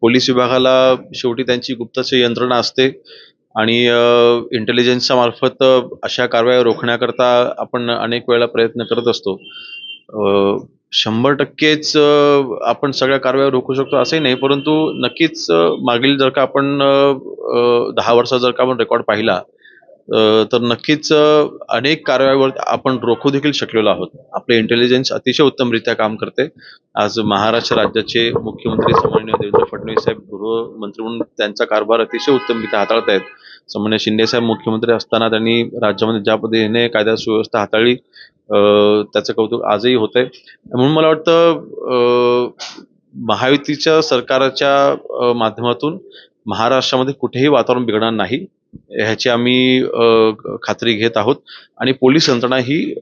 Police विभागाला शेवटी त्यांची गुप्तचर यंत्रणा असते आणि इंटेलिजन्सच्या मार्फत अशा कारवाया रोखण्याकरता आपण अनेक वेळेला प्रयत्न करत असतो. शंभर टक्केच आपण सगळ्या कारवाया रोखू शकतो असंही नाही परंतु नक्कीच मागील जर का आपण दहा वर्षाचा जर का आपण रेकॉर्ड पाहिला तर नक्कीच अनेक कारवायावर आपण रोखू देखील शकलेलो आहोत. आपले इंटेलिजन्स अतिशय उत्तमरित्या काम करते. आज महाराष्ट्र राज्याचे मुख्यमंत्री सन्माननीय देवेंद्र फडणवीस साहेब गृहमंत्री म्हणून त्यांचा कारभार अतिशय उत्तमरित्या हाताळत आहेत. सन्मान्य शिंदे साहेब मुख्यमंत्री असताना त्यांनी राज्यामध्ये ज्या पद्धतीने कायदा सुव्यवस्था हाताळली त्याचं कौतुक आजही होत आहे म्हणून मला वाटतं महायुतीच्या सरकारच्या माध्यमातून महाराष्ट्रामध्ये कुठेही वातावरण बिघडणार नाही. ह्याची आम्ही खात्री घेत आहोत. आणि पोलीस यंत्रणा ही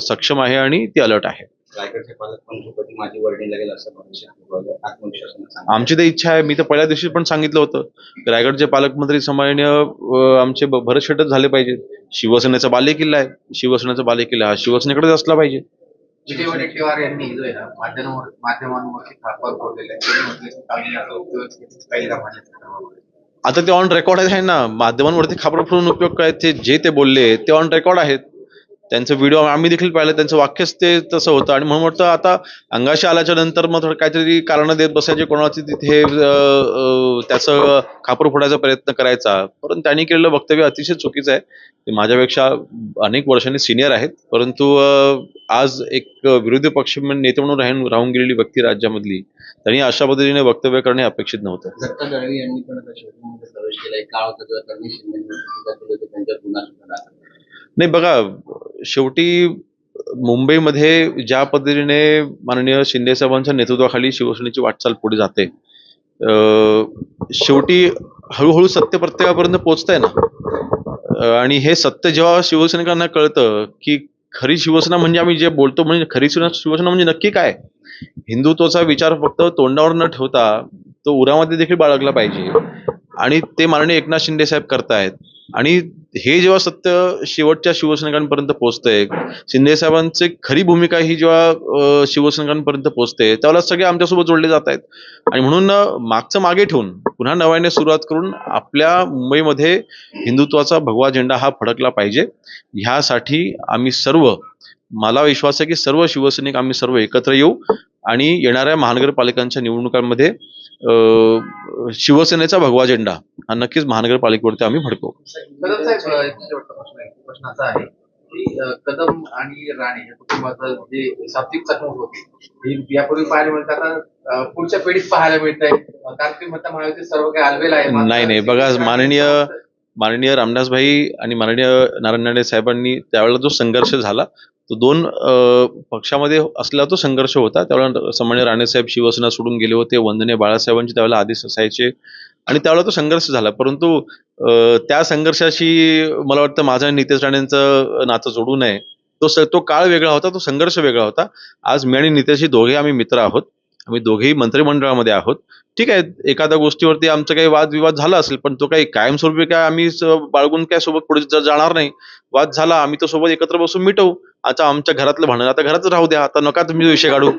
सक्षम आहे आणि ती अलर्ट आहे. आमची तर इच्छा आहे. मी तर पहिल्या दिवशी पण सांगितलं होतं. रायगडचे पालकमंत्री सन्माननीय अ, आमचे भरत शेटच झाले पाहिजे. शिवसेनेचा बालेकिल्ला आहे. शिवसेनेचा बालेकिल्ला हा शिवसेनेकडेच असला पाहिजे. विजय वडेट्टीवार यांनी जो आहे ना माध्यमांवर माध्यमांवरती थापर फोडलेला आहे. ते म्हटले की आम्ही आता उपयोग काही का माझ्या आता ते ऑन रेकॉर्ड आहे ना माध्यमांवरती खापर फोडून उपयोग काय ते जे ते बोलले ते ऑन रेकॉर्ड आहेत त्यांचं व्हिडिओ आम्ही देखील पाहिलं त्यांचं वाक्यच ते तसं होतं. आणि म्हणून वाटतं आता अंगाशी आल्याच्यानंतर मग थोडं काहीतरी कारणं देत बसायचे कोणाची तिथे त्याचं खापर फोडायचा प्रयत्न करायचा. परंतु त्यांनी केलेलं वक्तव्य अतिशय चुकीचं आहे. ते माझ्यापेक्षा अनेक वर्षांनी सिनियर आहेत. परंतु आज एक विरोधी पक्ष नेते म्हणून राहून राहून गेलेली व्यक्ती राज्यामधली त्यांनी अशा पद्धतीने वक्तव्य करणे अपेक्षित नव्हतं. नाही बघा शेवटी मुंबईमध्ये ज्या पद्धतीने माननीय शिंदे साहेबांच्या नेतृत्वाखाली शिवसेनेची वाटचाल पुढे जाते शेवटी हळूहळू सत्य प्रत्येकापर्यंत पोहोचतंय ना. आणि हे सत्य जेव्हा शिवसैनिकांना कळतं की खरी शिवसेना म्हणजे आम्ही जे बोलतो म्हणजे खरी शिवसेना म्हणजे नक्की काय? हिंदुत्वाचा विचार फक्त तोंडावर न ठेवता तो उरामध्ये देखील बाळगला पाहिजे. आणि ते माननीय एकनाथ शिंदे साहेब करतायत. आणि हे जेव्हा सत्य शेवटच्या शिवसैनिकांपर्यंत पोहोचतंय शिंदे साहेबांची खरी भूमिका ही जेव्हा शिवसैनिकांपर्यंत पोहोचते त्यावेळेला सगळे आमच्यासोबत जोडले जात आहेत आणि म्हणून मागचं मागे ठेवून पुन्हा नव्याने सुरुवात करून आपल्या मुंबईमध्ये हिंदुत्वाचा भगवा झेंडा हा फडकला पाहिजे. ह्यासाठी आम्ही सर्व मला विश्वास आहे की सर्व शिवसैनिक आम्ही सर्व एकत्र येऊ आणि येणाऱ्या महानगरपालिकांच्या निवडणुकांमध्ये शिवसेनेचा भगवा झेंडा हा नक्कीच महानगरपालिकेवरती आम्ही फडकवू कदम साहेब अ, एक शेवटचा प्रश्न आहे. प्रश्न असा आहे की अ, कदम आणि राणे या कुटुंबाचं जे सात्विक चकमक होती यापूर्वी पाहायला मिळतं. आता अ, पुढच्या पिढीत पाहायला मिळतंय. अ, कारण तुम्ही म्हणता महायुती सर्व काही आलबेल आहे. मात्र नाही, नाही. बघा, माननीय माननीय रामदासभाई आणि माननीय नारायण राणे साहेबांनी त्यावेळेला जो संघर्ष झाला तो दोन पक्षामध्ये असला तो संघर्ष होता. त्यावेळेला सामान्य राणेसाहेब शिवसेना सोडून गेले होते वंदने बाळासाहेबांचे त्यावेळेला आदेश असायचे. आणि त्यावेळेला तो संघर्ष झाला. परंतु त्या संघर्षाशी मला वाटतं माझा आणि नितेश राणेंचं नातं जोडू नये. तो स- तो काळ वेगळा होता तो संघर्ष वेगळा होता. आज मी आणि नितेशही दोघे आम्ही मित्र आहोत. आम्ही दोघेही मंत्रिमंडळामध्ये आहोत. ठीक आहे एखाद्या गोष्टीवरती आमचं काही वादविवाद झाला असेल पण तो काही कायमस्वरूपी काय आम्ही बाळगून काय सोबत पुढे जाणार नाही. वाद झाला आम्ही तो सोबत एकत्र बसून मिटवू. आता आमच्या घरातलं भांडण आता घरातच राहू द्या आता नका तुम्ही विषय काढू.